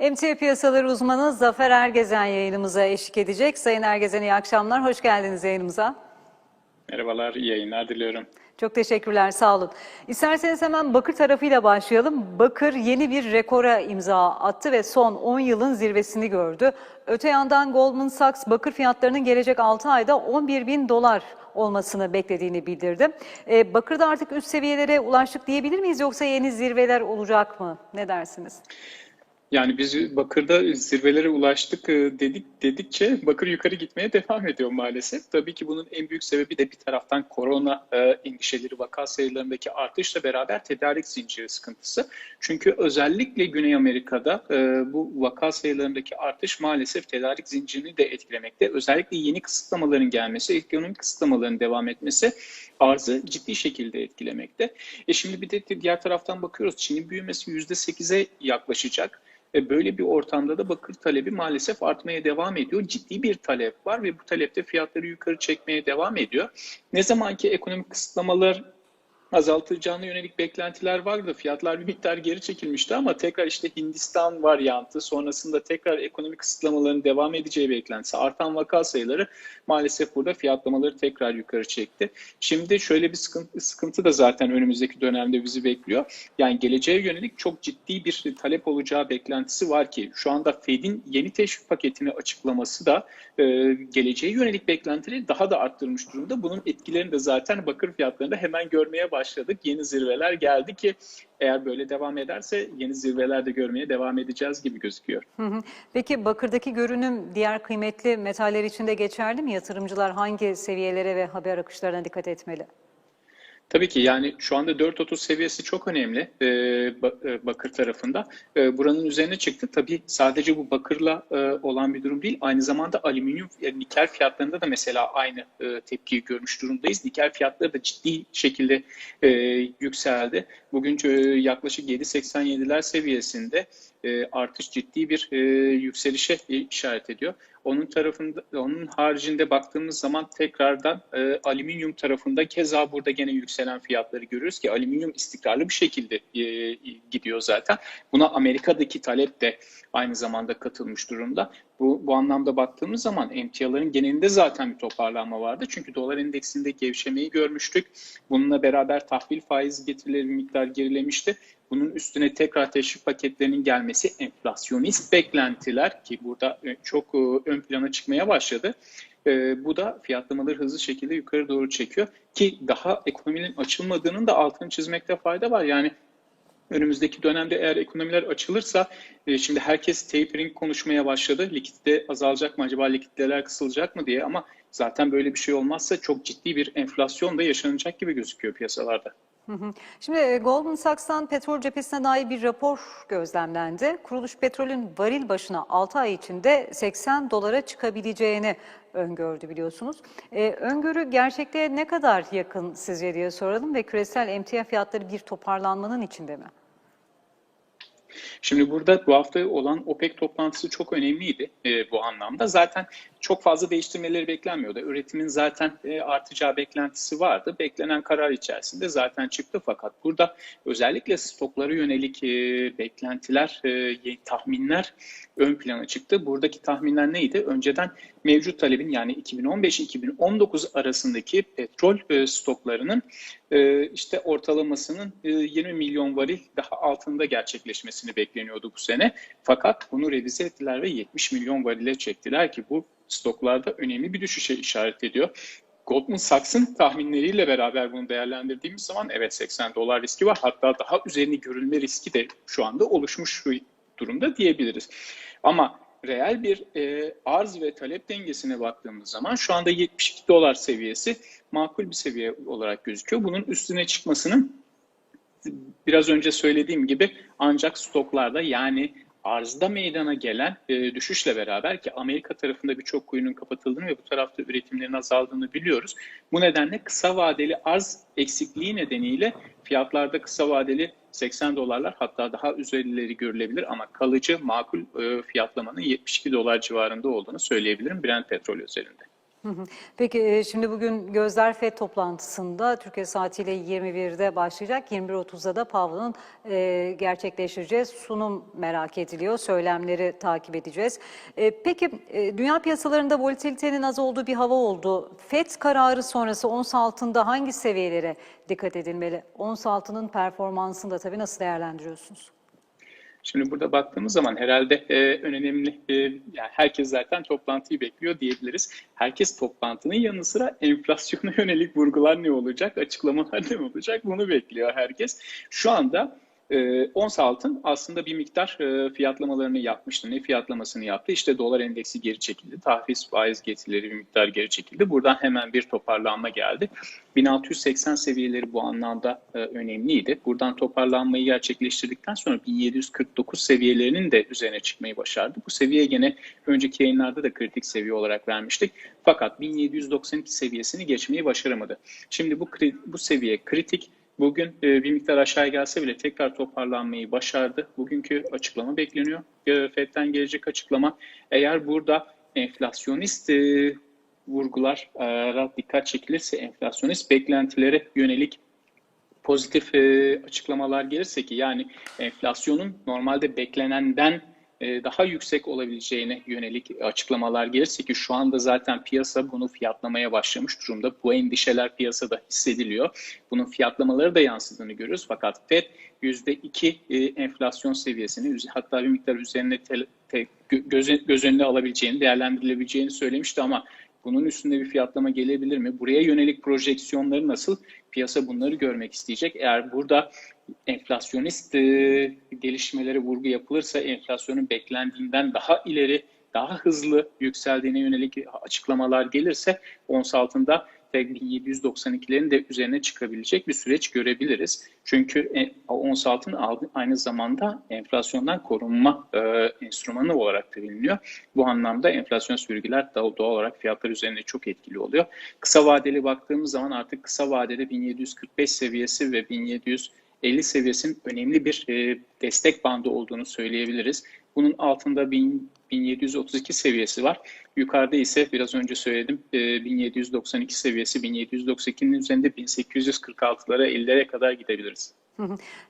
Emtia piyasaları uzmanı Zafer Ergezen yayınımıza eşlik edecek. Sayın Ergezen iyi akşamlar, hoş geldiniz yayınımıza. Merhabalar, iyi yayınlar diliyorum. Çok teşekkürler, sağ olun. İsterseniz hemen bakır tarafıyla başlayalım. Bakır yeni bir rekora imza attı ve son 10 yılın zirvesini gördü. Öte yandan Goldman Sachs bakır fiyatlarının gelecek 6 ayda 11 bin dolar olmasını beklediğini bildirdi. Ee, bakırda artık üst seviyelere ulaştık diyebilir miyiz yoksa yeni zirveler olacak mı? Ne dersiniz? Yani biz bakırda zirvelere ulaştık e, dedik dedikçe bakır yukarı gitmeye devam ediyor maalesef. Tabii ki bunun en büyük sebebi de bir taraftan korona e, endişeleri vaka sayılarındaki artışla beraber tedarik zinciri sıkıntısı. Çünkü özellikle Güney Amerika'da e, bu vaka sayılarındaki artış maalesef tedarik zincirini de etkilemekte. Özellikle yeni kısıtlamaların gelmesi, ekonomik kısıtlamaların devam etmesi arzı ciddi şekilde etkilemekte. E şimdi bir de diğer taraftan bakıyoruz Çin'in büyümesi %8'e yaklaşacak. E böyle bir ortamda da bakır talebi maalesef artmaya devam ediyor. Ciddi bir talep var ve bu talepte fiyatları yukarı çekmeye devam ediyor. Ne zaman ki ekonomik kısıtlamalar azaltılacağına yönelik beklentiler vardı. Fiyatlar bir miktar geri çekilmişti ama tekrar işte Hindistan varyantı sonrasında tekrar ekonomik kısıtlamaların devam edeceği beklentisi artan vaka sayıları maalesef burada fiyatlamaları tekrar yukarı çekti. Şimdi şöyle bir sıkıntı, sıkıntı da zaten önümüzdeki dönemde bizi bekliyor. Yani geleceğe yönelik çok ciddi bir talep olacağı beklentisi var ki şu anda Fed'in yeni teşvik paketini açıklaması da e, geleceğe yönelik beklentileri daha da arttırmış durumda. Bunun etkilerini de zaten bakır fiyatlarında hemen görmeye başladık başladık. Yeni zirveler geldi ki eğer böyle devam ederse yeni zirveler de görmeye devam edeceğiz gibi gözüküyor. Peki bakırdaki görünüm diğer kıymetli metaller için de geçerli mi? Yatırımcılar hangi seviyelere ve haber akışlarına dikkat etmeli? Tabii ki yani şu anda 4.30 seviyesi çok önemli e, bakır tarafında. E, buranın üzerine çıktı. Tabii sadece bu bakırla e, olan bir durum değil. Aynı zamanda alüminyum, e, nikel fiyatlarında da mesela aynı e, tepkiyi görmüş durumdayız. Nikel fiyatları da ciddi şekilde e, yükseldi. Bugün e, yaklaşık 7.87'ler seviyesinde e, artış ciddi bir e, yükselişe işaret ediyor. Onun tarafında, onun haricinde baktığımız zaman tekrardan e, alüminyum tarafında keza burada gene yükselen fiyatları görüyoruz ki alüminyum istikrarlı bir şekilde e, gidiyor zaten. Buna Amerika'daki talep de aynı zamanda katılmış durumda. Bu, bu anlamda baktığımız zaman emtiaların genelinde zaten bir toparlanma vardı. Çünkü dolar endeksinde gevşemeyi görmüştük. Bununla beraber tahvil faiz getirileri miktar gerilemişti. Bunun üstüne tekrar teşvik paketlerinin gelmesi enflasyonist beklentiler ki burada çok ön plana çıkmaya başladı. Bu da fiyatlamaları hızlı şekilde yukarı doğru çekiyor ki daha ekonominin açılmadığının da altını çizmekte fayda var. Yani önümüzdeki dönemde eğer ekonomiler açılırsa şimdi herkes tapering konuşmaya başladı. Likidite azalacak mı acaba likiditeler kısılacak mı diye ama zaten böyle bir şey olmazsa çok ciddi bir enflasyon da yaşanacak gibi gözüküyor piyasalarda. Şimdi Goldman Sachs'tan petrol cephesine dair bir rapor gözlemlendi. Kuruluş petrolün varil başına 6 ay içinde 80 dolara çıkabileceğini öngördü biliyorsunuz. Ee, öngörü gerçekliğe ne kadar yakın sizce diye soralım ve küresel emtia fiyatları bir toparlanmanın içinde mi? Şimdi burada bu hafta olan OPEC toplantısı çok önemliydi e, bu anlamda. Zaten çok fazla değiştirmeleri beklenmiyordu. Üretimin zaten e, artacağı beklentisi vardı. Beklenen karar içerisinde zaten çıktı fakat burada özellikle stoklara yönelik e, beklentiler, e, tahminler ön plana çıktı. Buradaki tahminler neydi? Önceden mevcut talebin yani 2015-2019 arasındaki petrol stoklarının işte ortalamasının e, 20 milyon varil daha altında gerçekleşmesini bekleniyordu bu sene. Fakat bunu revize ettiler ve 70 milyon varile çektiler ki bu stoklarda önemli bir düşüşe işaret ediyor. Goldman Sachs'ın tahminleriyle beraber bunu değerlendirdiğimiz zaman evet 80 dolar riski var. Hatta daha üzerine görülme riski de şu anda oluşmuş durumda diyebiliriz. Ama reel bir e, arz ve talep dengesine baktığımız zaman şu anda 72 dolar seviyesi makul bir seviye olarak gözüküyor. Bunun üstüne çıkmasının biraz önce söylediğim gibi ancak stoklarda yani arzda meydana gelen e, düşüşle beraber ki Amerika tarafında birçok kuyunun kapatıldığını ve bu tarafta üretimlerin azaldığını biliyoruz. Bu nedenle kısa vadeli arz eksikliği nedeniyle fiyatlarda kısa vadeli 80 dolarlar hatta daha üzerleri görülebilir ama kalıcı makul e, fiyatlamanın 72 dolar civarında olduğunu söyleyebilirim Brent petrol üzerinde. Peki e, şimdi bugün Gözler FED toplantısında Türkiye saatiyle 21'de başlayacak. 21.30'da da Pavlo'nun e, gerçekleştireceği sunum merak ediliyor. Söylemleri takip edeceğiz. E, peki e, dünya piyasalarında volatilitenin az olduğu bir hava oldu. FED kararı sonrası ons altında hangi seviyelere dikkat edilmeli? Ons altının performansını da tabii nasıl değerlendiriyorsunuz? Şimdi burada baktığımız zaman herhalde e, önemli, e, yani herkes zaten toplantıyı bekliyor diyebiliriz. Herkes toplantının yanı sıra enflasyona yönelik vurgular ne olacak, açıklamalar ne olacak bunu bekliyor herkes. Şu anda e, ons altın aslında bir miktar e, fiyatlamalarını yapmıştı. Ne fiyatlamasını yaptı? İşte dolar endeksi geri çekildi. Tahvis faiz getirileri bir miktar geri çekildi. Buradan hemen bir toparlanma geldi. 1680 seviyeleri bu anlamda e, önemliydi. Buradan toparlanmayı gerçekleştirdikten sonra 1749 seviyelerinin de üzerine çıkmayı başardı. Bu seviye gene önceki yayınlarda da kritik seviye olarak vermiştik. Fakat 1792 seviyesini geçmeyi başaramadı. Şimdi bu bu seviye kritik. Bugün e, bir miktar aşağı gelse bile tekrar toparlanmayı başardı. Bugünkü açıklama bekleniyor. E, FED'den gelecek açıklama. Eğer burada enflasyonist e, vurgulara dikkat çekilirse, enflasyonist beklentilere yönelik pozitif açıklamalar gelirse ki yani enflasyonun normalde beklenenden daha yüksek olabileceğine yönelik açıklamalar gelirse ki şu anda zaten piyasa bunu fiyatlamaya başlamış durumda. Bu endişeler piyasada hissediliyor. Bunun fiyatlamaları da yansıdığını görüyoruz. Fakat FED %2 enflasyon seviyesini hatta bir miktar üzerine göz, göz önüne alabileceğini, değerlendirilebileceğini söylemişti ama bunun üstünde bir fiyatlama gelebilir mi? Buraya yönelik projeksiyonları nasıl? Piyasa bunları görmek isteyecek. Eğer burada enflasyonist e, gelişmelere vurgu yapılırsa enflasyonun beklendiğinden daha ileri, daha hızlı yükseldiğine yönelik açıklamalar gelirse ons altında 1792'lerin de üzerine çıkabilecek bir süreç görebiliriz. Çünkü ons altın aynı zamanda enflasyondan korunma e, enstrümanı olarak da biliniyor. Bu anlamda enflasyon sürgüler doğal olarak fiyatlar üzerinde çok etkili oluyor. Kısa vadeli baktığımız zaman artık kısa vadede 1745 seviyesi ve 1700 50 seviyesinin önemli bir e, destek bandı olduğunu söyleyebiliriz. Bunun altında 1000, 1732 seviyesi var. Yukarıda ise biraz önce söyledim e, 1792 seviyesi 1792'nin üzerinde 1846'lara 50'lere kadar gidebiliriz.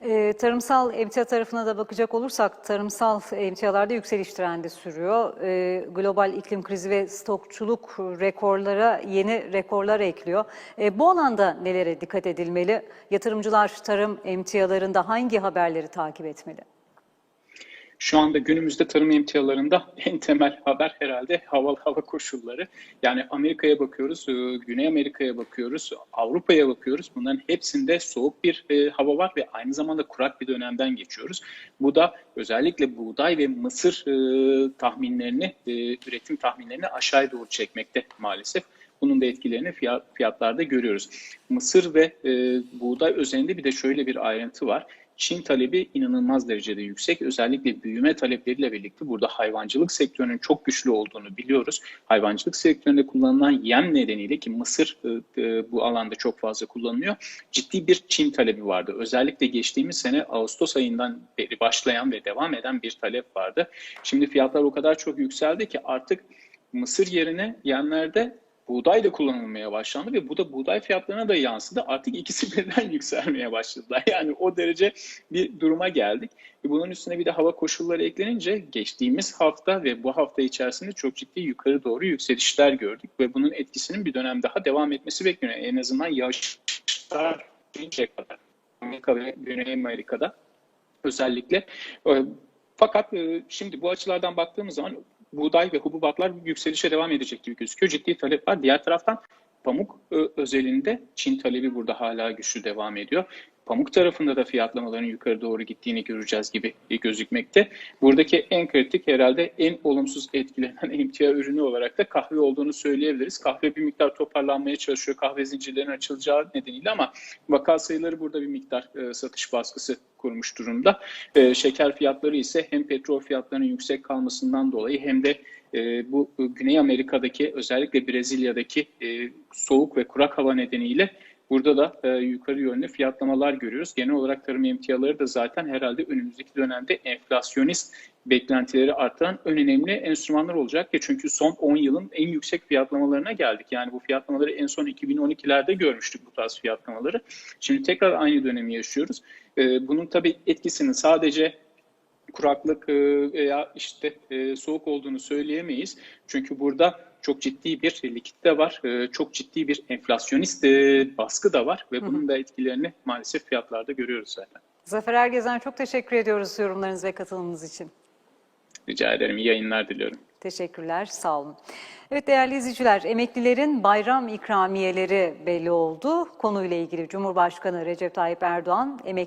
E, tarımsal emtia tarafına da bakacak olursak tarımsal emtialarda yükseliş trendi sürüyor. E, global iklim krizi ve stokçuluk rekorlara yeni rekorlar ekliyor. E, bu alanda nelere dikkat edilmeli? Yatırımcılar tarım emtialarında hangi haberleri takip etmeli? Şu anda günümüzde tarım emtialarında en temel haber herhalde hava hava koşulları. Yani Amerika'ya bakıyoruz, e, Güney Amerika'ya bakıyoruz, Avrupa'ya bakıyoruz. Bunların hepsinde soğuk bir e, hava var ve aynı zamanda kurak bir dönemden geçiyoruz. Bu da özellikle buğday ve mısır e, tahminlerini, üretim tahminlerini aşağıya doğru çekmekte maalesef. Bunun da etkilerini fiyat, fiyatlarda görüyoruz. Mısır ve e, buğday özelinde bir de şöyle bir ayrıntı var. Çin talebi inanılmaz derecede yüksek. Özellikle büyüme talepleriyle birlikte burada hayvancılık sektörünün çok güçlü olduğunu biliyoruz. Hayvancılık sektöründe kullanılan yem nedeniyle ki mısır e, e, bu alanda çok fazla kullanılıyor. Ciddi bir Çin talebi vardı. Özellikle geçtiğimiz sene Ağustos ayından beri başlayan ve devam eden bir talep vardı. Şimdi fiyatlar o kadar çok yükseldi ki artık mısır yerine yemlerde buğday da kullanılmaya başlandı ve bu da buğday fiyatlarına da yansıdı. Artık ikisi birden yükselmeye başladılar. Yani o derece bir duruma geldik. Ve bunun üstüne bir de hava koşulları eklenince geçtiğimiz hafta ve bu hafta içerisinde çok ciddi yukarı doğru yükselişler gördük ve bunun etkisinin bir dönem daha devam etmesi bekleniyor. En azından yağışlar kadar. Amerika ve Güney Amerika'da özellikle. Fakat şimdi bu açılardan baktığımız zaman buğday ve hububatlar yükselişe devam edecek gibi gözüküyor. Ciddi talep var. Diğer taraftan pamuk özelinde Çin talebi burada hala güçlü devam ediyor. Pamuk tarafında da fiyatlamaların yukarı doğru gittiğini göreceğiz gibi gözükmekte. Buradaki en kritik herhalde en olumsuz etkilenen emtia ürünü olarak da kahve olduğunu söyleyebiliriz. Kahve bir miktar toparlanmaya çalışıyor kahve zincirlerinin açılacağı nedeniyle ama vaka sayıları burada bir miktar e, satış baskısı kurmuş durumda. E, şeker fiyatları ise hem petrol fiyatlarının yüksek kalmasından dolayı hem de e, bu Güney Amerika'daki özellikle Brezilya'daki e, soğuk ve kurak hava nedeniyle Burada da e, yukarı yönlü fiyatlamalar görüyoruz. Genel olarak tarım emtiaları da zaten herhalde önümüzdeki dönemde enflasyonist beklentileri arttıran en önemli enstrümanlar olacak. Ya çünkü son 10 yılın en yüksek fiyatlamalarına geldik. Yani bu fiyatlamaları en son 2012'lerde görmüştük bu tarz fiyatlamaları. Şimdi tekrar aynı dönemi yaşıyoruz. E, bunun tabii etkisini sadece kuraklık e, veya işte e, soğuk olduğunu söyleyemeyiz. Çünkü burada çok ciddi bir likitte var, e, çok ciddi bir enflasyonist e, baskı da var ve bunun da etkilerini maalesef fiyatlarda görüyoruz zaten. Zafer Ergezen çok teşekkür ediyoruz yorumlarınız ve katılımınız için. Rica ederim. İyi yayınlar diliyorum. Teşekkürler, sağ olun. Evet değerli izleyiciler, emeklilerin bayram ikramiyeleri belli oldu. Konuyla ilgili Cumhurbaşkanı Recep Tayyip Erdoğan emekli